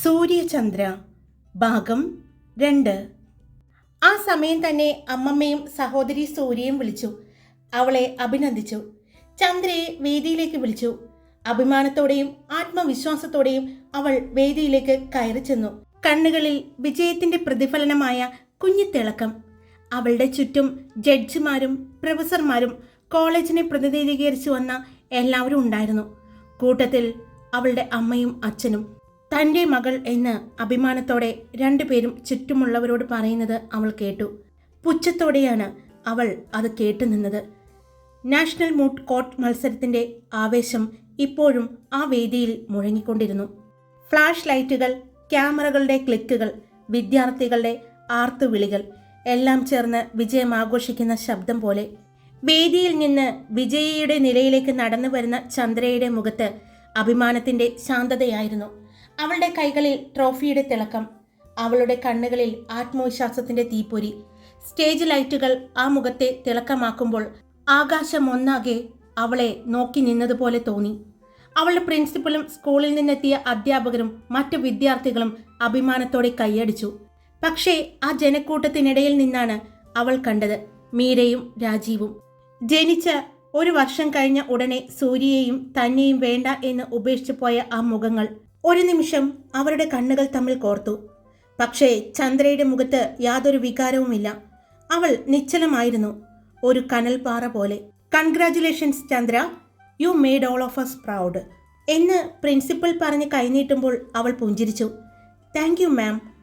സൂര്യചന്ദ്ര ഭാഗം രണ്ട്. ആ സമയം തന്നെ അമ്മമ്മയും സഹോദരി സൂര്യയും വിളിച്ചു. അവളെ അഭിനന്ദിച്ചു. ചന്ദ്രയെ വേദിയിലേക്ക് വിളിച്ചു. അഭിമാനത്തോടെയും ആത്മവിശ്വാസത്തോടെയും അവൾ വേദിയിലേക്ക് കയറി ചെന്നു. കണ്ണുകളിൽ വിജയത്തിന്റെ പ്രതിഫലനമായ കുഞ്ഞു തിളക്കം അവളുടെ ചുറ്റും ജഡ്ജിമാരും പ്രൊഫസർമാരും കോളേജിനെ പ്രതിനിധീകരിച്ചു വന്ന എല്ലാവരും ഉണ്ടായിരുന്നു. കൂട്ടത്തിൽ അവളുടെ അമ്മയും അച്ഛനും. തന്റെ മകൾ എന്ന് അഭിമാനത്തോടെ രണ്ടുപേരും ചുറ്റുമുള്ളവരോട് പറയുന്നത് അവൾ കേട്ടു. പുച്ഛത്തോടെയാണ് അവൾ അത് കേട്ടു നിന്നത്. നാഷണൽ മൂട്ട് കോർട്ട് മത്സരത്തിന്റെ ആവേശം ഇപ്പോഴും ആ വേദിയിൽ മുഴങ്ങിക്കൊണ്ടിരുന്നു. ഫ്ലാഷ് ലൈറ്റുകൾ ക്യാമറകളുടെ ക്ലിക്കുകൾ വിദ്യാർത്ഥികളുടെ ആർത്തുവിളികൾ എല്ലാം ചേർന്ന് വിജയം ആഘോഷിക്കുന്ന ശബ്ദം പോലെ. വേദിയിൽ നിന്ന് വിജയിയുടെ നിലയിലേക്ക് നടന്നു വരുന്ന ചന്ദ്രയുടെ മുഖത്ത് അഭിമാനത്തിന്റെ ശാന്തതയായിരുന്നു. അവളുടെ കൈകളിൽ ട്രോഫിയുടെ തിളക്കം അവളുടെ കണ്ണുകളിൽ ആത്മവിശ്വാസത്തിന്റെ തീപ്പൊരി. സ്റ്റേജ് ലൈറ്റുകൾ ആ മുഖത്തെ തിളക്കമാക്കുമ്പോൾ ആകാശം ഒന്നാകെ അവളെ നോക്കി നിന്നതുപോലെ തോന്നി. അവളുടെ പ്രിൻസിപ്പലും സ്കൂളിൽ നിന്നെത്തിയ അധ്യാപകരും മറ്റു വിദ്യാർത്ഥികളും അഭിമാനത്തോടെ കൈയടിച്ചു. പക്ഷേ ആ ജനക്കൂട്ടത്തിനിടയിൽ നിന്നാണ് അവൾ കണ്ടത് മീരയും രാജീവും. ജനിച്ച ഒരു വർഷം കഴിഞ്ഞ ഉടനെ സൂര്യയെയും തന്നെയും വേണ്ട എന്ന് ഉപേക്ഷിച്ചു പോയ ആ മുഖങ്ങൾ. ഒരു നിമിഷം അവരുടെ കണ്ണുകൾ തമ്മിൽ കോർത്തു. പക്ഷേ ചന്ദ്രയുടെ മുഖത്ത് യാതൊരു വികാരവുമില്ല. അവൾ നിശ്ചലമായിരുന്നു. ഒരു കനൽപാറ പോലെ. Congratulations Chandra. You made all of us proud എന്ന് പ്രിൻസിപ്പൽ പറഞ്ഞ് കൈനീട്ടുമ്പോൾ അവൾ പുഞ്ചിരിച്ചു. താങ്ക് യു മാം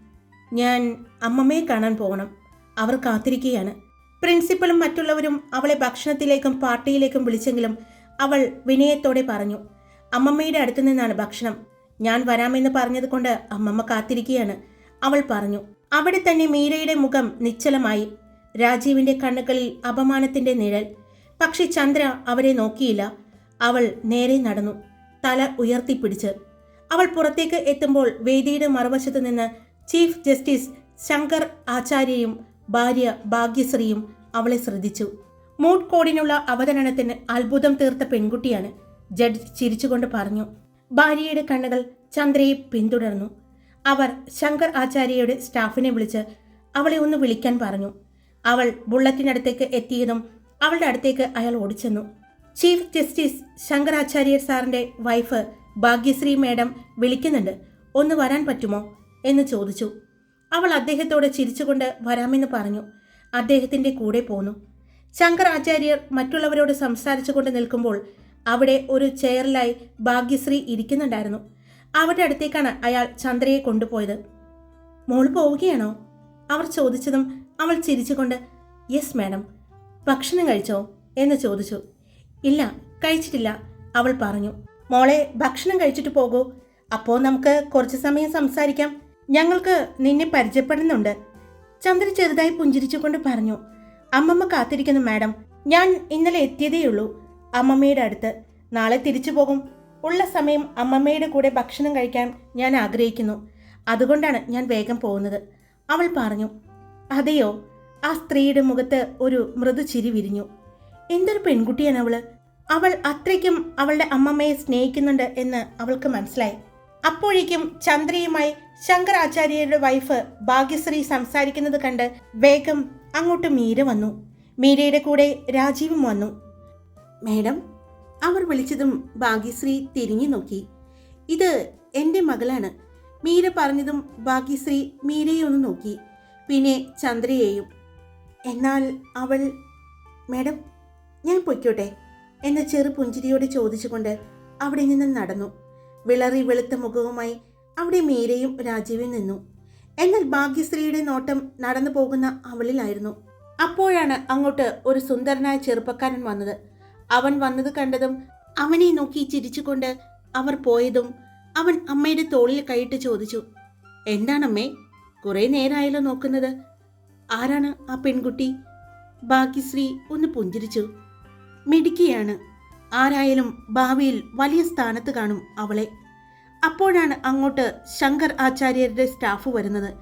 ഞാൻ അമ്മമ്മയെ കാണാൻ പോകണം. അവർ കാത്തിരിക്കുകയാണ്. പ്രിൻസിപ്പളും മറ്റുള്ളവരും അവളെ ഭക്ഷണത്തിലേക്കും പാർട്ടിയിലേക്കും വിളിച്ചെങ്കിലും അവൾ വിനയത്തോടെ പറഞ്ഞു. അമ്മമ്മയുടെ അടുത്തു നിന്നാണ് ഭക്ഷണം. ഞാൻ വരാമെന്ന് പറഞ്ഞതുകൊണ്ട് അമ്മമ്മ കാത്തിരിക്കുകയാണ്. അവൾ പറഞ്ഞു അവിടെ തന്നെ മീരയുടെ മുഖം നിശ്ചലമായി. രാജീവിന്റെ കണ്ണുകളിൽ അപമാനത്തിന്റെ നിഴൽ. പക്ഷെ ചന്ദ്ര അവരെ നോക്കിയില്ല. അവൾ നേരെ നടന്നു തല ഉയർത്തിപ്പിടിച്ച്. അവൾ പുറത്തേക്ക് എത്തുമ്പോൾ വേദിയുടെ മറുവശത്ത് നിന്ന് ചീഫ് ജസ്റ്റിസ് ശങ്കർ ആചാര്യയും ഭാര്യ ഭാഗ്യശ്രീയും അവളെ ശ്രദ്ധിച്ചു. മൂഡ് കോഡിനുള്ള അവതരണത്തിന് അത്ഭുതം തീർത്ത പെൺകുട്ടിയാണ്. ജഡ്ജ് ചിരിച്ചുകൊണ്ട് പറഞ്ഞു ഭാര്യയുടെ കണ്ണുകൾ ചന്ദ്രയെ പിന്തുടർന്നു. അവർ ശങ്കർ ആചാര്യയുടെ സ്റ്റാഫിനെ വിളിച്ച് അവളെ ഒന്ന് വിളിക്കാൻ പറഞ്ഞു. അവൾ ബുള്ളറ്റിനടുത്തേക്ക് എത്തിയതും അവളുടെ അടുത്തേക്ക് അയാൾ ഓടിച്ചെന്നു. ചീഫ് ജസ്റ്റിസ് ശങ്കരാചാര്യർ സാറിന്റെ വൈഫ് ഭാഗ്യശ്രീ മേഡം വിളിക്കുന്നുണ്ട്. ഒന്ന് വരാൻ പറ്റുമോ? എന്ന് ചോദിച്ചു. അവൾ അദ്ദേഹത്തോട് ചിരിച്ചുകൊണ്ട് വരാമെന്ന് പറഞ്ഞു. അദ്ദേഹത്തിന്റെ കൂടെ പോന്നു. ശങ്കർ ആചാര്യർ മറ്റുള്ളവരോട് സംസാരിച്ചുകൊണ്ട് നിൽക്കുമ്പോൾ അവിടെ ഒരു ചെയറിലായി ഭാഗ്യശ്രീ ഇരിക്കുന്നുണ്ടായിരുന്നു. അവരുടെ അടുത്തേക്കാണ് അയാൾ ചന്ദ്രയെ കൊണ്ടുപോയത്. മോൾ പോവുകയാണോ? അവർ ചോദിച്ചതും അവൾ ചിരിച്ചുകൊണ്ട് യെസ് മാഡം. ഭക്ഷണം കഴിച്ചോ? എന്ന് ചോദിച്ചു. ഇല്ല കഴിച്ചിട്ടില്ല അവൾ പറഞ്ഞു. മോളെ ഭക്ഷണം കഴിച്ചിട്ട് പോകൂ. അപ്പോൾ നമുക്ക് കുറച്ച് സമയം സംസാരിക്കാം. ഞങ്ങൾക്ക് നിന്നെ പരിചയപ്പെടുന്നുണ്ട്. ചന്ദ്ര ചെറുതായി പുഞ്ചിരിച്ചുകൊണ്ട് പറഞ്ഞു. അമ്മമ്മ കാത്തിരിക്കുന്നു മാഡം. ഞാൻ ഇന്നലെ എത്തിയതേയുള്ളൂ. അമ്മമ്മയുടെ അടുത്ത്. നാളെ തിരിച്ചു പോകും. ഉള്ള സമയം അമ്മമ്മയുടെ കൂടെ ഭക്ഷണം കഴിക്കാൻ ഞാൻ ആഗ്രഹിക്കുന്നു. അതുകൊണ്ടാണ് ഞാൻ വേഗം പോകുന്നത്. അവൾ പറഞ്ഞു. അതെയോ? ആ സ്ത്രീയുടെ മുഖത്ത് ഒരു മൃദു ചിരി വിരിഞ്ഞു. എന്തൊരു പെൺകുട്ടിയാണ് അവൾ? അവൾ അത്രയ്ക്കും അവളുടെ അമ്മമ്മയെ സ്നേഹിക്കുന്നുണ്ട് എന്ന് അവൾക്ക് മനസ്സിലായി. അപ്പോഴേക്കും ചന്ദ്രയുമായി ശങ്കരാചാര്യരുടെ വൈഫ് ഭാഗ്യശ്രീ സംസാരിക്കുന്നത് കണ്ട് വേഗം അങ്ങോട്ട് മീര വന്നു. മീരയുടെ കൂടെ രാജീവും വന്നു. മേഡം അവർ വിളിച്ചതും ഭാഗ്യശ്രീ തിരിഞ്ഞു നോക്കി. ഇത് എന്റെ മകളാണ്. മീര പറഞ്ഞതും ഭാഗ്യശ്രീ മീരയെ ഒന്ന് നോക്കി. പിന്നെ ചന്ദ്രയെയും എന്നാൽ അവൾ മേഡം ഞാൻ പൊയ്ക്കോട്ടെ എന്ന ചെറു പുഞ്ചിരിയോട് ചോദിച്ചുകൊണ്ട് അവിടെ നിന്ന് നടന്നു. വിളറി വെളുത്ത മുഖവുമായി അവിടെ മീരയും രാജീവും നിന്നു. എന്നാൽ ഭാഗ്യശ്രീയുടെ നോട്ടം നടന്നു പോകുന്ന അവളിലായിരുന്നു. അപ്പോഴാണ് അങ്ങോട്ട് ഒരു സുന്ദരനായ ചെറുപ്പക്കാരൻ വന്നത്. അവൻ വന്നത് കണ്ടതും അവനെ നോക്കി ചിരിച്ചുകൊണ്ട് അവർ പോയതും അവൻ അമ്മയുടെ തോളിൽ കൈയിട്ട് ചോദിച്ചു എന്താണമ്മേ കുറേ നേരമായല്ലോ നോക്കുന്നത്. ആരാണ് ആ പെൺകുട്ടി? ഭാഗ്യശ്രീ ഒന്ന് പുഞ്ചിരിച്ചു മിടുക്കിയാണ്. ആരായാലും ഭാവിയിൽ വലിയ സ്ഥാനത്ത് കാണും അവളെ. അപ്പോഴാണ് അങ്ങോട്ട് ശങ്കർ ആചാര്യരുടെ സ്റ്റാഫ് വരുന്നത്.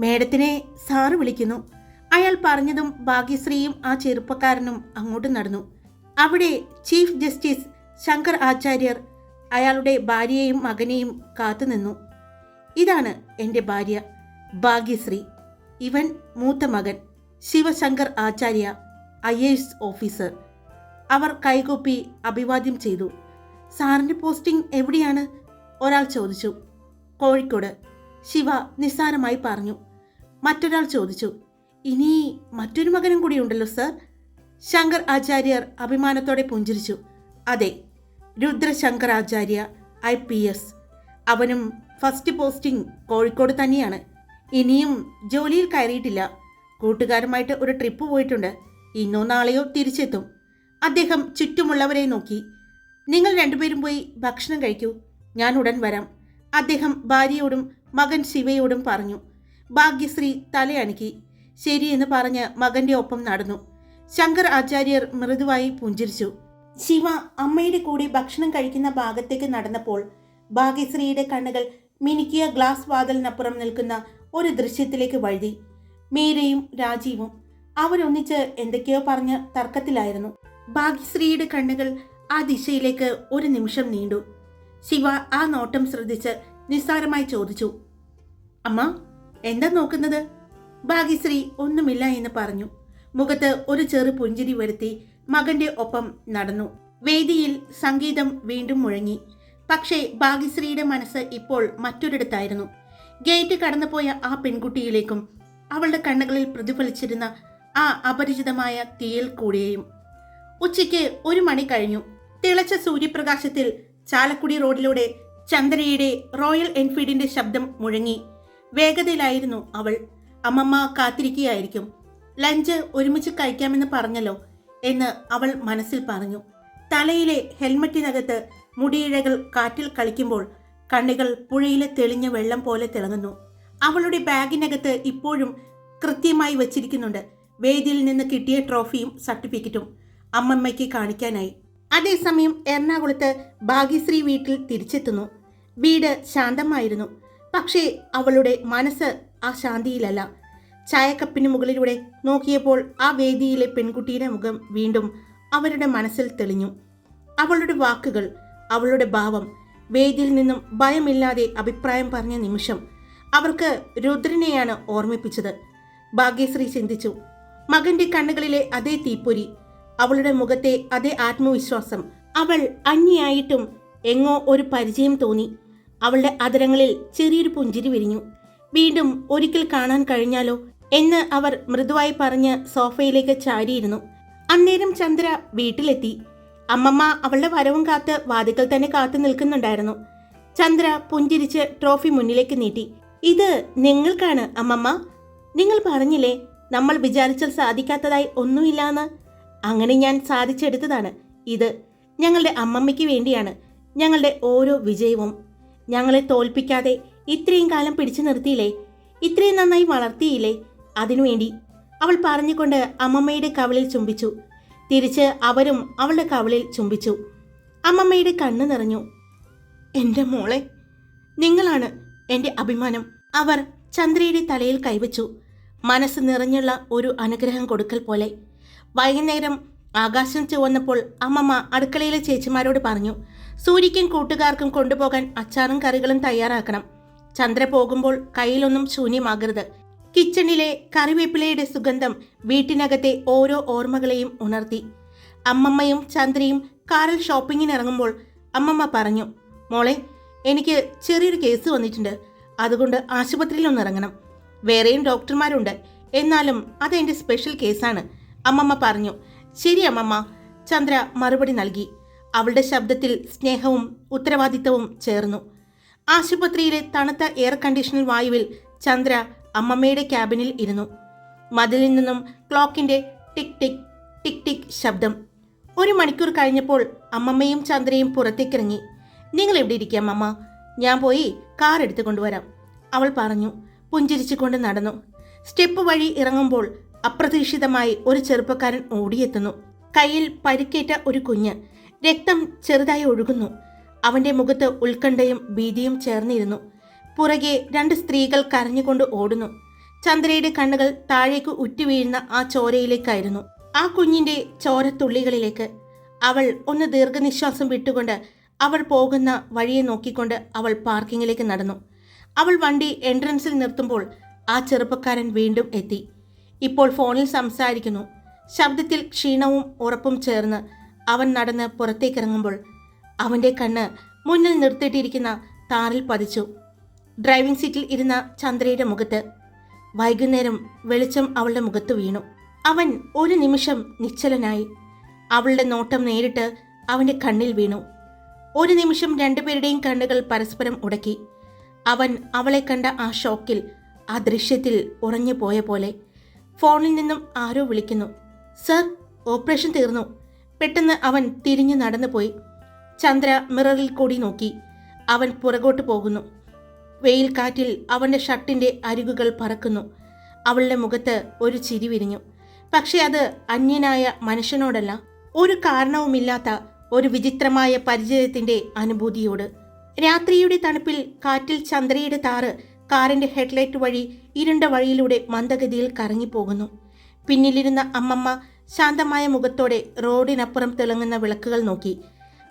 മേഡത്തിനെ സാറ് വിളിക്കുന്നു. അയാൾ പറഞ്ഞതും ഭാഗ്യശ്രീയും ആ ചെറുപ്പക്കാരനും അങ്ങോട്ട് നടന്നു. അവിടെ ചീഫ് ജസ്റ്റിസ് ശങ്കർ ആചാര്യർ അയാളുടെ ഭാര്യയെയും മകനെയും കാത്തുനിന്നു. ഇതാണ് എന്റെ ഭാര്യ ഭാഗ്യശ്രീ. ഇവൻ മൂത്ത മകൻ Shivashankar Acharya I S officer. അവർ കൈകൊപ്പി അഭിവാദ്യം ചെയ്തു. സാറിന്റെ പോസ്റ്റിംഗ് എവിടെയാണ്? ഒരാൾ ചോദിച്ചു. കോഴിക്കോട്. ശിവ നിസ്സാരമായി പറഞ്ഞു. മറ്റൊരാൾ ചോദിച്ചു. ഇനി മറ്റൊരു മകനും കൂടിയുണ്ടല്ലോ സർ? ശങ്കർ ആചാര്യർ അഭിമാനത്തോടെ പുഞ്ചിരിച്ചു. അതെ Rudrashankar Acharya I P S. അവനും ഫസ്റ്റ് പോസ്റ്റിംഗ് കോഴിക്കോട് തന്നെയാണ്. ഇനിയും ജോലിയിൽ കയറിയിട്ടില്ല. കൂട്ടുകാരുമായിട്ട് ഒരു ട്രിപ്പ് പോയിട്ടുണ്ട്. ഇന്നോ നാളെയോ തിരിച്ചെത്തും. അദ്ദേഹം ചുറ്റുമുള്ളവരെ നോക്കി. നിങ്ങൾ രണ്ടുപേരും പോയി ഭക്ഷണം കഴിക്കൂ. ഞാൻ ഉടൻ വരാം. അദ്ദേഹം ഭാര്യയോടും മകൻ ശിവയോടും പറഞ്ഞു. ഭാഗ്യശ്രീ തലയണുക്കി. ശരിയെന്ന് പറഞ്ഞ് മകന്റെ ഒപ്പം നടന്നു. ശങ്കർ ആചാര്യർ മൃദുവായി പുഞ്ചിരിച്ചു. ശിവ അമ്മയുടെ കൂടെ ഭക്ഷണം കഴിക്കുന്ന ഭാഗത്തേക്ക് നടന്നപ്പോൾ ഭാഗ്യശ്രീയുടെ കണ്ണുകൾ മിനുക്കിയ ഗ്ലാസ് വാതിലിനപ്പുറം നിൽക്കുന്ന ഒരു ദൃശ്യത്തിലേക്ക് വഴുതി. മീരയും രാജീവും അവരൊന്നിച്ച് എന്തൊക്കെയോ പറഞ്ഞ് തർക്കത്തിലായിരുന്നു. ഭാഗ്യശ്രീയുടെ കണ്ണുകൾ ആ ദിശയിലേക്ക് ഒരു നിമിഷം നീണ്ടു. ശിവ ആ നോട്ടം ശ്രദ്ധിച്ച് നിസ്സാരമായി ചോദിച്ചു അമ്മ എന്താ നോക്കുന്നത്? ഭാഗ്യശ്രീ ഒന്നുമില്ല എന്ന് പറഞ്ഞു. മുഖത്ത് ഒരു ചെറു പുഞ്ചിരി വരുത്തി മകന്റെ ഒപ്പം നടന്നു. വേദിയിൽ സംഗീതം വീണ്ടും മുഴങ്ങി. പക്ഷേ ഭാഗ്യശ്രീയുടെ മനസ്സ് ഇപ്പോൾ മറ്റൊരിടത്തായിരുന്നു. ഗേറ്റ് കടന്നുപോയ ആ പെൺകുട്ടിയിലേക്കും അവളുടെ കണ്ണുകളിൽ പ്രതിഫലിച്ചിരുന്ന ആ അപരിചിതമായ തീയൽ കൂടിയേയും. ഉച്ചയ്ക്ക് ഒരു മണി കഴിഞ്ഞു. തിളച്ച സൂര്യപ്രകാശത്തിൽ ചാലക്കുടി റോഡിലൂടെ ചന്ദ്രയുടെ റോയൽ എൻഫീൽഡിന്റെ ശബ്ദം മുഴങ്ങി. വേഗതയിലായിരുന്നു അവൾ. അമ്മമ്മ കാത്തിരിക്കുകയായിരിക്കും. ലഞ്ച് ഒരുമിച്ച് കഴിക്കാമെന്ന് പറഞ്ഞല്ലോ എന്ന് അവൾ മനസ്സിൽ പറഞ്ഞു. തലയിലെ ഹെൽമറ്റിനകത്ത് മുടിയിഴകൾ കാറ്റിൽ കളിക്കുമ്പോൾ കണ്ണുകൾ പുഴയിലെ തെളിഞ്ഞ വെള്ളം പോലെ തിളങ്ങുന്നു. അവളുടെ ബാഗിനകത്ത് ഇപ്പോഴും കൃത്യമായി വച്ചിരിക്കുന്നുണ്ട്. വേദിയിൽ നിന്ന് കിട്ടിയ ട്രോഫിയും സർട്ടിഫിക്കറ്റും അമ്മമ്മയ്ക്ക് കാണിക്കാനായി. അതേസമയം എറണാകുളത്ത് ഭാഗ്യശ്രീ വീട്ടിൽ തിരിച്ചെത്തുന്നു. വീട് ശാന്തമായിരുന്നു. പക്ഷേ അവളുടെ മനസ്സ് ആ ശാന്തിയിലല്ല. ചായക്കപ്പിന് മുകളിലൂടെ നോക്കിയപ്പോൾ ആ വേദിയിലെ പെൺകുട്ടിയുടെ മുഖം വീണ്ടും അവരുടെ മനസ്സിൽ തെളിഞ്ഞു. അവളുടെ വാക്കുകൾ അവളുടെ ഭാവം വേദിയിൽ നിന്നും ഭയമില്ലാതെ അഭിപ്രായം പറഞ്ഞ നിമിഷം അവർക്ക് രുദ്രനെയാണ് ഓർമ്മിപ്പിച്ചത്. ഭാഗ്യശ്രീ ചിന്തിച്ചു. മകന്റെ കണ്ണുകളിലെ അതേ തീപ്പൊരി അവളുടെ മുഖത്തെ അതേ ആത്മവിശ്വാസം. അവൾ അന്യായിട്ടും എങ്ങോ ഒരു പരിചയം തോന്നി. അവളുടെ അതരങ്ങളിൽ ചെറിയൊരു പുഞ്ചിരി വിരിഞ്ഞു. വീണ്ടും ഒരിക്കൽ കാണാൻ കഴിഞ്ഞാലോ? എന്ന് അവർ മൃദുവായി പറഞ്ഞ് സോഫയിലേക്ക് ചാരിയിരുന്നു. അന്നേരം ചന്ദ്ര വീട്ടിലെത്തി. അമ്മമ്മ അവളുടെ വരവും കാത്ത് വാതിക്കൽ തന്നെ കാത്തു നിൽക്കുന്നുണ്ടായിരുന്നു. ചന്ദ്ര പുഞ്ചിരിച്ച് ട്രോഫി മുന്നിലേക്ക് നീട്ടി. ഇത് നിങ്ങൾക്കാണ് അമ്മമ്മ. നിങ്ങൾ പറഞ്ഞില്ലേ നമ്മൾ വിചാരിച്ചാൽ സാധിക്കാത്തതായി ഒന്നുമില്ലാന്ന്? അങ്ങനെ ഞാൻ സാധിച്ചെടുത്തതാണ്. ഇത് ഞങ്ങളുടെ അമ്മമ്മയ്ക്ക് വേണ്ടിയാണ്. ഞങ്ങളുടെ ഓരോ വിജയവും. ഞങ്ങളെ തോൽപ്പിക്കാതെ ഇത്രയും കാലം പിടിച്ചു നിർത്തിയില്ലേ? ഇത്രയും നന്നായി വളർത്തിയില്ലേ? അതിനുവേണ്ടി അവൾ പറഞ്ഞുകൊണ്ട് അമ്മമ്മയുടെ കവളിൽ ചുംബിച്ചു. തിരിച്ച് അവരും അവളുടെ കവളിൽ ചുംബിച്ചു. അമ്മമ്മയുടെ കണ്ണ് നിറഞ്ഞു. എന്റെ മോളെ നിങ്ങളാണ് എന്റെ അഭിമാനം അവർ ചന്ദ്രയുടെ തലയിൽ കൈവച്ചു. മനസ്സ് നിറഞ്ഞുള്ള ഒരു അനുഗ്രഹം കൊടുക്കൽ പോലെ. വൈകുന്നേരം ആകാശം ചുവന്നപ്പോൾ അമ്മമ്മ അടുക്കളയിലെ ചേച്ചിമാരോട് പറഞ്ഞു സൂര്യക്കും കൂട്ടുകാർക്കും കൊണ്ടുപോകാൻ അച്ചാറും കറികളും തയ്യാറാക്കണം. ചന്ദ്ര പോകുമ്പോൾ കയ്യിലൊന്നും ശൂന്യമാകരുത്. കിച്ചണിലെ കറിവേപ്പിലയുടെ സുഗന്ധം വീട്ടിനകത്തെ ഓരോ ഓർമ്മകളെയും ഉണർത്തി. അമ്മമ്മയും ചന്ദ്രയും കാറിൽ ഷോപ്പിങ്ങിന് ഇറങ്ങുമ്പോൾ അമ്മമ്മ പറഞ്ഞു മോളെ എനിക്ക് ചെറിയൊരു കേസ് വന്നിട്ടുണ്ട്. അതുകൊണ്ട് ആശുപത്രിയിൽ ഒന്ന് ഇറങ്ങണം വേറെയും ഡോക്ടർമാരുണ്ട്. എന്നാലും അതെന്റെ സ്പെഷ്യൽ കേസാണ്. അമ്മമ്മ പറഞ്ഞു ശരി അമ്മമ്മ. ചന്ദ്ര മറുപടി നൽകി. അവളുടെ ശബ്ദത്തിൽ സ്നേഹവും ഉത്തരവാദിത്തവും ചേർന്നു. ആശുപത്രിയിലെ തണുത്ത എയർ കണ്ടീഷണർ വായുവിൽ ചന്ദ്ര അമ്മമ്മയുടെ ക്യാബിനിൽ ഇരുന്നു. മതിലിൽ നിന്നും ക്ലോക്കിന്റെ ടിക് ടിക് ടിക് ടിക് ശബ്ദം. ഒരു മണിക്കൂർ കഴിഞ്ഞപ്പോൾ അമ്മമ്മയും ചന്ദ്രയും പുറത്തേക്കിറങ്ങി. നിങ്ങൾ എവിടെ ഇരിക്കാം അമ്മ ഞാൻ പോയി കാർ എടുത്തു കൊണ്ടുവരാം. അവൾ പറഞ്ഞു. പുഞ്ചിരിച്ചുകൊണ്ട് നടന്നു. സ്റ്റെപ്പ് വഴി ഇറങ്ങുമ്പോൾ അപ്രതീക്ഷിതമായി ഒരു ചെറുപ്പക്കാരൻ ഓടിയെത്തുന്നു. കയ്യിൽ പരിക്കേറ്റ ഒരു കുഞ്ഞ് രക്തം ചെറുതായി ഒഴുകുന്നു. അവന്റെ മുഖത്ത് ഉത്കണ്ഠയും ഭീതിയും ചേർന്നിരുന്നു. പുറകെ രണ്ട് സ്ത്രീകൾ കരഞ്ഞുകൊണ്ട് ഓടുന്നു. ചന്ദ്രയുടെ കണ്ണുകൾ താഴേക്ക് ഉറ്റുവീഴുന്ന ആ ചോരയിലേക്കായിരുന്നു. ആ കുഞ്ഞിന്റെ ചോരത്തുള്ളികളിലേക്ക് അവൾ ഒന്ന് ദീർഘനിശ്വാസം വിട്ടുകൊണ്ട് അവൾ പോകുന്ന വഴിയെ നോക്കിക്കൊണ്ട് അവൾ പാർക്കിങ്ങിലേക്ക് നടന്നു. അവൾ വണ്ടി എൻട്രൻസിൽ നിർത്തുമ്പോൾ ആ ചെറുപ്പക്കാരൻ വീണ്ടും എത്തി. ഇപ്പോൾ ഫോണിൽ സംസാരിക്കുന്നു. ശബ്ദത്തിൽ ക്ഷീണവും ഉറപ്പും ചേർന്ന് അവൻ നടന്ന് പുറത്തേക്കിറങ്ങുമ്പോൾ അവന്റെ കണ്ണ് മുന്നിൽ നിർത്തിയിട്ടിരിക്കുന്ന താറിൽ പതിച്ചു. ഡ്രൈവിംഗ് സീറ്റിൽ ഇരുന്ന ചന്ദ്രയുടെ മുഖത്ത് വൈകുന്നേരം വെളിച്ചം അവളുടെ മുഖത്ത് വീണു. അവൻ ഒരു നിമിഷം നിശ്ചലനായി അവളുടെ നോട്ടം നേരിട്ട് അവന്റെ കണ്ണിൽ വീണു. ഒരു നിമിഷം രണ്ടുപേരുടെയും കണ്ണുകൾ പരസ്പരം ഉടക്കി. അവൻ അവളെ കണ്ട ആ ഷോക്കിൽ ആ ദൃശ്യത്തിൽ ഉറഞ്ഞു പോയ പോലെ ഫോണിൽ നിന്നും ആരോ വിളിക്കുന്നു. സർ ഓപ്പറേഷൻ തീർന്നു. പെട്ടെന്ന് അവൻ തിരിഞ്ഞു നടന്നുപോയി. ചന്ദ്ര മിററിൽ കൂടി നോക്കി. അവൻ പുറകോട്ട് പോകുന്നു. വെയിൽ കാറ്റിൽ അവന്റെ ഷർട്ടിന്റെ അരികുകൾ പറക്കുന്നു. അവളുടെ മുഖത്ത് ഒരു ചിരി വിരിഞ്ഞു. പക്ഷെ അത് അന്യനായ മനുഷ്യനോടല്ല ഒരു കാരണവുമില്ലാത്ത ഒരു വിചിത്രമായ പരിചയത്തിന്റെ അനുഭൂതിയോട്. രാത്രിയുടെ തണുപ്പിൽ കാറ്റിൽ ചന്ദ്രയുടെ താറ് കാറിന്റെ ഹെഡ്ലൈറ്റ് വഴി ഇരുണ്ട വഴിയിലൂടെ മന്ദഗതിയിൽ കറങ്ങിപ്പോകുന്നു. പിന്നിലിരുന്ന അമ്മമ്മ ശാന്തമായ മുഖത്തോടെ റോഡിനപ്പുറം തിളങ്ങുന്ന വിളക്കുകൾ നോക്കി.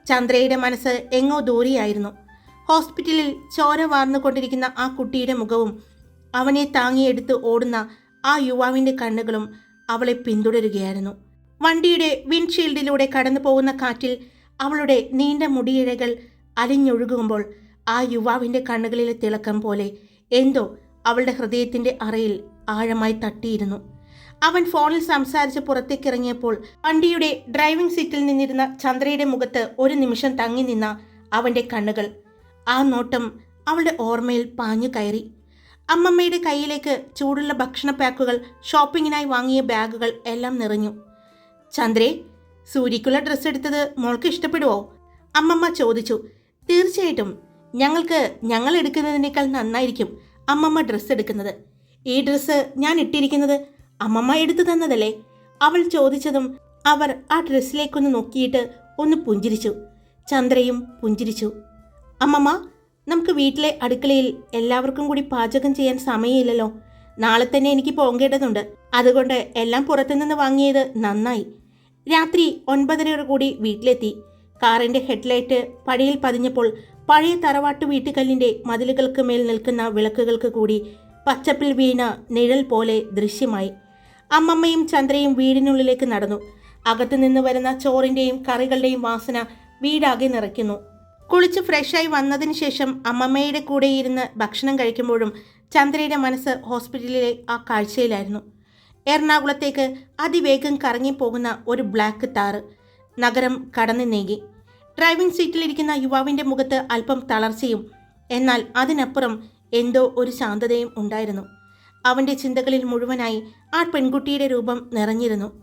ചന്ദ്രയുടെ മനസ്സ് എങ്ങോ ദൂരെയായിരുന്നു. ഹോസ്പിറ്റലിൽ ചോര വാർന്നുകൊണ്ടിരിക്കുന്ന ആ കുട്ടിയുടെ മുഖവും അവനെ താങ്ങിയെടുത്ത് ഓടുന്ന ആ യുവാവിന്റെ കണ്ണുകളും അവളെ പിന്തുടരുകയായിരുന്നു. വണ്ടിയുടെ വിൻഷീൽഡിലൂടെ കടന്നു പോകുന്ന കാറ്റിൽ അവളുടെ നീണ്ട മുടിയിഴകൾ അലിഞ്ഞൊഴുകുമ്പോൾ ആ യുവാവിന്റെ കണ്ണുകളിലെ തിളക്കം പോലെ എന്തോ അവളുടെ ഹൃദയത്തിന്റെ അറയിൽ ആഴമായി തട്ടിയിരുന്നു. അവൻ ഫോണിൽ സംസാരിച്ച് പുറത്തേക്കിറങ്ങിയപ്പോൾ വണ്ടിയുടെ ഡ്രൈവിംഗ് സീറ്റിൽ നിന്നിരുന്ന ചന്ദ്രയുടെ മുഖത്ത് ഒരു നിമിഷം തങ്ങി നിന്ന അവന്റെ കണ്ണുകൾ ആ നോട്ടം അവളുടെ ഓർമ്മയിൽ പാഞ്ഞു കയറി. അമ്മമ്മയുടെ കയ്യിലേക്ക് ചൂടുള്ള ഭക്ഷണ പാക്കുകൾ ഷോപ്പിങ്ങിനായി വാങ്ങിയ ബാഗുകൾ എല്ലാം നിറഞ്ഞു. ചന്ദ്രേ സൂര്യക്കുള്ള ഡ്രസ്സ് എടുത്തത് മോൾക്ക് ഇഷ്ടപ്പെടുവോ? അമ്മമ്മ ചോദിച്ചു. തീർച്ചയായിട്ടും. ഞങ്ങൾക്ക് ഞങ്ങൾ എടുക്കുന്നതിനേക്കാൾ നന്നായിരിക്കും അമ്മമ്മ ഡ്രസ്സ് എടുക്കുന്നത്. ഈ ഡ്രസ്സ് ഞാൻ ഇട്ടിരിക്കുന്നത് അമ്മമ്മ എടുത്തു തന്നതല്ലേ? അവൾ ചോദിച്ചതും അവർ ആ ഡ്രസ്സിലേക്കൊന്ന് നോക്കിയിട്ട് ഒന്ന് പുഞ്ചിരിച്ചു. ചന്ദ്രയും പുഞ്ചിരിച്ചു. അമ്മമ്മ നമുക്ക് വീട്ടിലെ അടുക്കളയിൽ എല്ലാവർക്കും കൂടി പാചകം ചെയ്യാൻ സമയമില്ലല്ലോ. നാളെ തന്നെ എനിക്ക് പോകേണ്ടതുണ്ട്. അതുകൊണ്ട് എല്ലാം പുറത്തുനിന്ന് വാങ്ങിയത് നന്നായി. രാത്രി ഒൻപതരയോട് കൂടി വീട്ടിലെത്തി. കാറിന്റെ ഹെഡ്ലൈറ്റ് പടിയിൽ പതിഞ്ഞപ്പോൾ പഴയ തറവാട്ട് വീട്ടുകല്ലിന്റെ മതിലുകൾക്ക് മേൽ നിൽക്കുന്ന വിളക്കുകൾക്ക് കൂടി പച്ചപ്പിൽ വീണ നിഴൽ പോലെ ദൃശ്യമായി. അമ്മമ്മയും ചന്ദ്രയും വീടിനുള്ളിലേക്ക് നടന്നു. അകത്തുനിന്ന് വരുന്ന ചോറിന്റെയും കറികളുടെയും വാസന വീടാകെ നിറയ്ക്കുന്നു. കുളിച്ച് ഫ്രഷായി വന്നതിന് ശേഷം അമ്മമ്മയുടെ കൂടെ ഇരുന്ന് ഭക്ഷണം കഴിക്കുമ്പോഴും ചന്ദ്രയുടെ മനസ്സ് ഹോസ്പിറ്റലിലെ ആ കാഴ്ചയിലായിരുന്നു. എറണാകുളത്തേക്ക് അതിവേഗം കറങ്ങിപ്പോകുന്ന ഒരു ബ്ലാക്ക് താറ് നഗരം കടന്നു നീങ്ങി. ഡ്രൈവിംഗ് സീറ്റിലിരിക്കുന്ന യുവാവിന്റെ മുഖത്ത് അല്പം തളർച്ചയും എന്നാൽ അതിനപ്പുറം എന്തോ ഒരു ശാന്തതയും ഉണ്ടായിരുന്നു. അവന്റെ ചിന്തകളിൽ മുഴുവനായി ആ പെൺകുട്ടിയുടെ രൂപം നിറഞ്ഞിരുന്നു.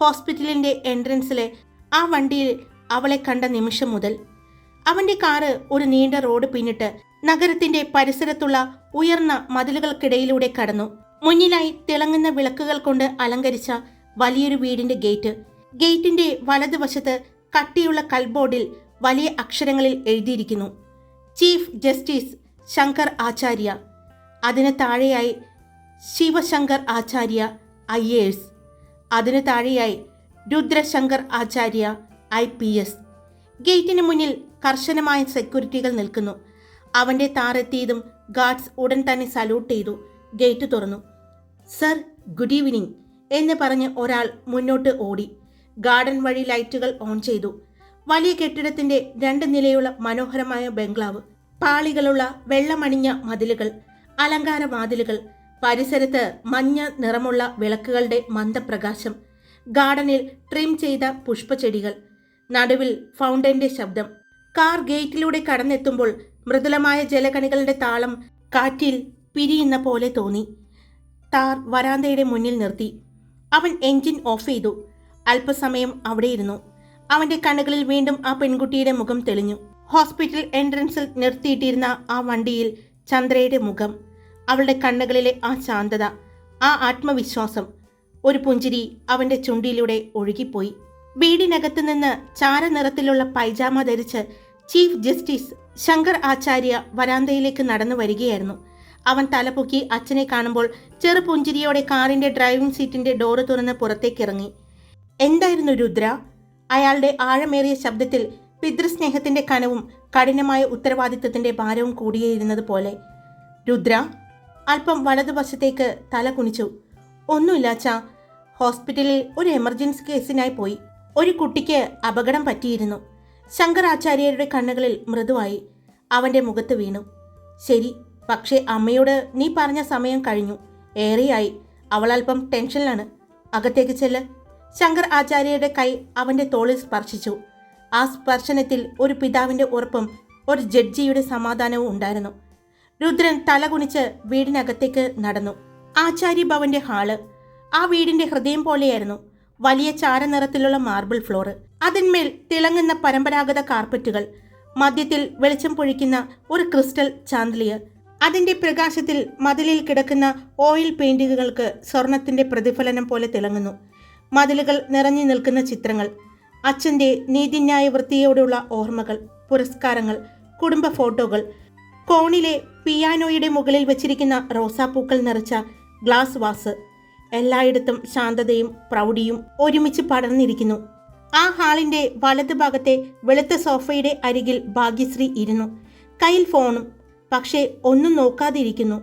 ഹോസ്പിറ്റലിന്റെ എൻട്രൻസിലെ ആ വണ്ടിയിൽ അവളെ കണ്ട നിമിഷം മുതൽ അവന്റെ കാറ് ഒരു നീണ്ട റോഡ് പിന്നിട്ട് നഗരത്തിന്റെ പരിസരത്തുള്ള ഉയർന്ന മതിലുകൾക്കിടയിലൂടെ കടന്നു. മുന്നിലായി തിളങ്ങുന്ന വിളക്കുകൾ കൊണ്ട് അലങ്കരിച്ച വലിയൊരു വീടിന്റെ ഗേറ്റ്. ഗേറ്റിന്റെ വലതുവശത്ത് കട്ടിയുള്ള കൽബോർഡിൽ വലിയ അക്ഷരങ്ങളിൽ എഴുതിയിരിക്കുന്നു. Chief justice Shankar Acharya. അതിന് താഴെയായി Shivashankar Acharya I A S. അതിന് താഴെയായി Rudrashankar Acharya I P S. ഗേറ്റിന് മുന്നിൽ കർശനമായ സെക്യൂരിറ്റികൾ നിൽക്കുന്നു. അവന്റെ താറെത്തിയതും ഗാർഡ്സ് ഉടൻ തന്നെ സല്യൂട്ട് ചെയ്തു. ഗേറ്റ് തുറന്നു. സർ ഗുഡ് ഈവനിങ് എന്ന് പറഞ്ഞ് ഒരാൾ മുന്നോട്ട് ഓടി. ഗാർഡൻ വഴി ലൈറ്റുകൾ ഓൺ ചെയ്തു. വലിയ കെട്ടിടത്തിന്റെ രണ്ട് നിലയുള്ള മനോഹരമായ ബംഗ്ലാവ് പാളികളുള്ള വെള്ളമണിഞ്ഞ മതിലുകൾ അലങ്കാര വാതിലുകൾ പരിസരത്ത് മഞ്ഞ നിറമുള്ള വിളക്കുകളുടെ മന്ദപ്രകാശം ഗാർഡനിൽ ട്രിം ചെയ്ത പുഷ്പച്ചെടികൾ നടുവിൽ ഫൗണ്ടന്റെ ശബ്ദം. കാർ ഗേറ്റിലൂടെ കടന്നെത്തുമ്പോൾ മൃദുലമായ ജലകണികളുടെ താളം കാറ്റിൽ പിരിയുന്ന പോലെ തോന്നി. താർ വരാന്തയുടെ മുന്നിൽ നിർത്തി. അവൻ എൻജിൻ ഓഫ് ചെയ്തു. അല്പസമയം അവിടെയിരുന്നു. അവന്റെ കണ്ണുകളിൽ വീണ്ടും ആ പെൺകുട്ടിയുടെ മുഖം തെളിഞ്ഞു. ഹോസ്പിറ്റൽ എൻട്രൻസിൽ നിർത്തിയിട്ടിരുന്ന ആ വണ്ടിയിൽ ചന്ദ്രയുടെ മുഖം അവളുടെ കണ്ണുകളിലെ ആ ശാന്തത ആ ആത്മവിശ്വാസം. ഒരു പുഞ്ചിരി അവന്റെ ചുണ്ടിലൂടെ ഒഴുകിപ്പോയി. വീടിനകത്ത് നിന്ന് ചാരനിറത്തിലുള്ള പൈജാമ ധരിച്ച് ചീഫ് ജസ്റ്റിസ് ശങ്കർ ആചാര്യ വരാന്തയിലേക്ക് നടന്നു വരികയായിരുന്നു. അവൻ തലപൊക്കി അച്ഛനെ കാണുമ്പോൾ ചെറുപുഞ്ചിരിയോടെ കാറിന്റെ ഡ്രൈവിംഗ് സീറ്റിന്റെ ഡോറ് തുറന്ന് പുറത്തേക്ക് ഇറങ്ങി എന്തായിരുന്നു രുദ്ര അയാളുടെ ആഴമേറിയ ശബ്ദത്തിൽ പിതൃസ്നേഹത്തിന്റെ കനവും കഠിനമായ ഉത്തരവാദിത്വത്തിന്റെ ഭാരവും കൂടിയിരുന്നത് പോലെ. രുദ്ര അല്പം വലതുവശത്തേക്ക് തല കുനിച്ചു. ഒന്നുമില്ല ഹോസ്പിറ്റലിൽ ഒരു എമർജൻസി കേസിനായി പോയി. ഒരു കുട്ടിക്ക് അപകടം പറ്റിയിരുന്നു. ശങ്കർ ആചാര്യരുടെ കണ്ണുകളിൽ മൃദുവായി. അവന്റെ മുഖത്ത് വീണു. ശരി പക്ഷേ അമ്മയോട് നീ പറഞ്ഞ സമയം കഴിഞ്ഞു. ഏറെയായി. അവൾ അല്പം ടെൻഷനിലാണ്. അകത്തേക്ക് ചെല്ല്. ശങ്കർ ആചാര്യയുടെ കൈ അവന്റെ തോളിൽ സ്പർശിച്ചു. ആ സ്പർശനത്തിൽ ഒരു പിതാവിന്റെ ഉറപ്പും ഒരു ജഡ്ജിയുടെ സമാധാനവും ഉണ്ടായിരുന്നു. രുദ്രൻ തലകുണിച്ച് വീടിനകത്തേക്ക് നടന്നു. ആചാര്യ ഭവന്റെ ഹാൾ. ആ വീടിന്റെ ഹൃദയം പോലെയായിരുന്നു. വലിയ ചാരനിറത്തിലുള്ള മാർബിൾ ഫ്ലോറ് അതിന്മേൽ തിളങ്ങുന്ന പരമ്പരാഗത കാർപ്പറ്റുകൾ. മധ്യത്തിൽ വെളിച്ചം പൊഴിക്കുന്ന ഒരു ക്രിസ്റ്റൽ ചാന്ദ്ലിയർ. അതിന്റെ പ്രകാശത്തിൽ മതിലിൽ കിടക്കുന്ന ഓയിൽ പെയിന്റിങ്ങുകൾക്ക് സ്വർണത്തിന്റെ പ്രതിഫലനം പോലെ തിളങ്ങുന്നു. മതിലുകൾ നിറഞ്ഞു നിൽക്കുന്ന ചിത്രങ്ങൾ. അച്ഛന്റെ നീതിന്യായ വൃത്തിയോടുള്ള ഓർമ്മകൾ പുരസ്കാരങ്ങൾ കുടുംബ ഫോട്ടോകൾ. കോണിലെ പിയാനോയുടെ മുകളിൽ വെച്ചിരിക്കുന്ന റോസാപ്പൂക്കൾ നിറച്ച ഗ്ലാസ് വാസ്. എല്ലായിടത്തും ശാന്തതയും പ്രൗഢിയും ഒരുമിച്ച് പടർന്നിരിക്കുന്നു. ആ ഹാളിന്റെ വലത് ഭാഗത്തെ വെളുത്ത സോഫയുടെ അരികിൽ ഭാഗ്യശ്രീ ഇരുന്നു. കയ്യിൽ ഫോണും പക്ഷേ ഒന്നും നോക്കാതിരിക്കുന്നു.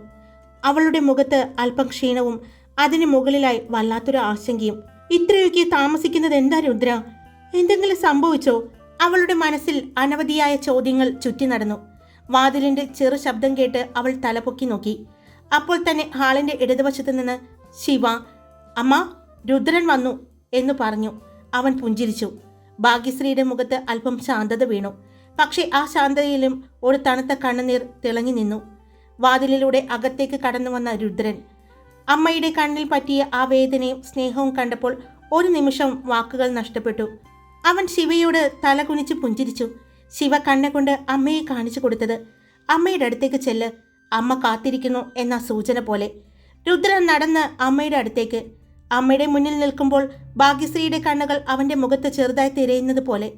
അവളുടെ മുഖത്ത് അല്പം ക്ഷീണവും അതിന് മുകളിലായി വല്ലാത്തൊരു ആശങ്കയും. ഇത്രയൊക്കെ താമസിക്കുന്നത് എന്താ രുദ്ര? എന്തെങ്കിലും സംഭവിച്ചോ? അവളുടെ മനസ്സിൽ അനവധിയായ ചോദ്യങ്ങൾ ചുറ്റി നടന്നു. വാതിലിന്റെ ചെറു ശബ്ദം കേട്ട് അവൾ തലപൊക്കി നോക്കി. അപ്പോൾ തന്നെ ഹാളിന്റെ ഇടതുവശത്ത് നിന്ന് ശിവ അമ്മ രുദ്രൻ വന്നു എന്ന് പറഞ്ഞു. അവൻ പുഞ്ചിരിച്ചു. ഭാഗ്യശ്രീയുടെ മുഖത്ത് അല്പം ശാന്തത വീണു. പക്ഷേ ആ ശാന്തതയിലും ഒരു തണുത്ത കണ്ണുനീർ തിളങ്ങി നിന്നു. വാതിലിലൂടെ അകത്തേക്ക് കടന്നു വന്ന രുദ്രൻ അമ്മയുടെ കണ്ണിൽ പറ്റിയ ആ വേദനയും സ്നേഹവും കണ്ടപ്പോൾ ഒരു നിമിഷം വാക്കുകൾ നഷ്ടപ്പെട്ടു. അവൻ ശിവയോട് തലകുനിച്ച് പുഞ്ചിരിച്ചു. ശിവ കണ്ണുകൊണ്ട് അമ്മയെ കാണിച്ചു കൊടുത്തത് അമ്മയുടെ അടുത്തേക്ക് ചെല്ല് അമ്മ കാത്തിരിക്കുന്നു എന്ന സൂചന പോലെ. രുദ്രൻ നടന്ന് അമ്മയുടെ അടുത്തേക്ക്. അമ്മയുടെ മുന്നിൽ നിൽക്കുമ്പോൾ ഭാഗ്യശ്രീയുടെ കണ്ണുകൾ അവന്റെ മുഖത്ത് ചെറുതായി തിരയുന്നത് പോലെ.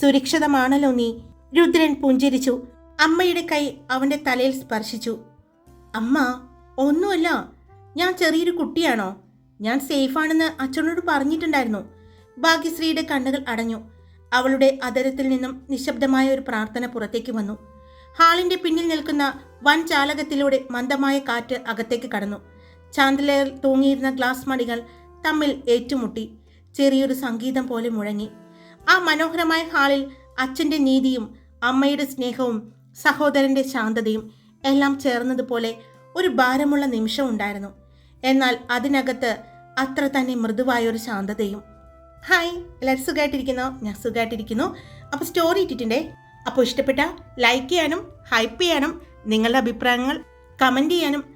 സുരക്ഷിതമാണല്ലോ നീ. രുദ്രൻ പുഞ്ചിരിച്ചു. അമ്മയുടെ കൈ അവന്റെ തലയിൽ സ്പർശിച്ചു. അമ്മ ഒന്നുമല്ല. ഞാൻ ചെറിയൊരു കുട്ടിയാണോ? ഞാൻ സേഫാണെന്ന് അച്ഛനോട് പറഞ്ഞിട്ടുണ്ടായിരുന്നു. ഭാഗ്യശ്രീയുടെ കണ്ണുകൾ അടഞ്ഞു. അവളുടെ അതരത്തിൽ നിന്നും നിശബ്ദമായ ഒരു പ്രാർത്ഥന പുറത്തേക്ക് വന്നു. ഹാളിന്റെ പിന്നിൽ നിൽക്കുന്ന വൻ ചാലകത്തിലൂടെ മന്ദമായ കാറ്റ് അകത്തേക്ക് കടന്നു. ചാന്ദലയിൽ തൂങ്ങിയിരുന്ന ഗ്ലാസ് മടികൾ തമ്മിൽ ഏറ്റുമുട്ടി. ചെറിയൊരു സംഗീതം പോലെ മുഴങ്ങി. ആ മനോഹരമായ ഹാളിൽ അച്ഛന്റെ നീതിയും അമ്മയുടെ സ്നേഹവും സഹോദരന്റെ ശാന്തതയും എല്ലാം ചേർന്നതുപോലെ ഒരു ഭാരമുള്ള നിമിഷം ഉണ്ടായിരുന്നു. എന്നാൽ അതിനകത്ത് അത്ര തന്നെ മൃദുവായൊരു ശാന്തതയും. ഹായ് എല്ലാവരും സുഖമായിട്ടിരിക്കുന്നോ ഞാൻ സുഖമായിട്ടിരിക്കുന്നു അപ്പോൾ സ്റ്റോറി ഇട്ടിട്ടുണ്ടേ? അപ്പോൾ ഇഷ്ടപ്പെട്ട ലൈക്ക് ചെയ്യാനും ഹൈപ്പ് ചെയ്യാനും നിങ്ങളുടെ അഭിപ്രായങ്ങൾ കമന്റ് ചെയ്യാനും